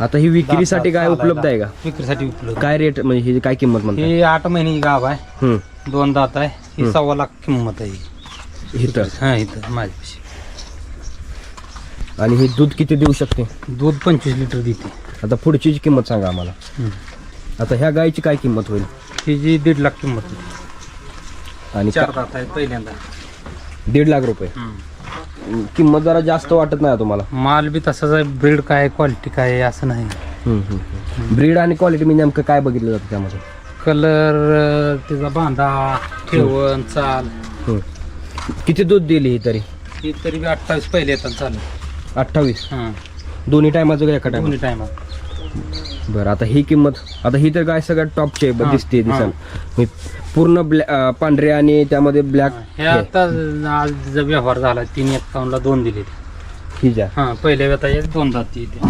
आता ही विक्रीसाठी काय उपलब्ध आहे का? विक्रीसाठी उपलब्ध. काय रेट म्हणजे ही काय किंमत म्हणतात हे आठ महिन्याची गाव आहे. हम्म. दोन दात आहे. ही. सव्वा लाख किंमत आहे ही. इथं? हा इथं माझ्यापाशी. आणि ही दूध किती देऊ शकते? दूध पंचवीस लिटर देते. आता पुढची जी किंमत सांगा आम्हाला. हम्म. आता ह्या गायची काय किंमत होईल? ही जी दीड लाख किंमत आणि चार का- दात आहेत पहिल्यांदा. दीड लाख रुपये. किंमत जरा जास्त वाटत नाही तुम्हाला? माल बी तसाच आहे ब्रीड काय क्वालिटी काय आहे असं नाही. ब्रीड आणि क्वालिटी मी नेमकं काय बघितलं जातं त्यामध्ये? कलर त्याचा बांधा ठेवण चाल. हम्म. किती दूध दिली ही तरी? ही तरी बी अठ्ठावीस पहिले येतात चालू. अठ्ठावीस? हां. दोन्ही टायमाचं एका टायमा दोन्ही टायमात बरं आता ही किंमत आता ही तर गाय सगळ्यात टॉपची आहे दिसते. दिसाल मी पूर्ण ब्लॅ पांढरे आणि त्यामध्ये ब्लॅक हे. आता आज व्यवहार झाला तीन एकावन्नला दोन दिले ही ज्या. हां पहिल्या वेता एक दोन जाती इथे.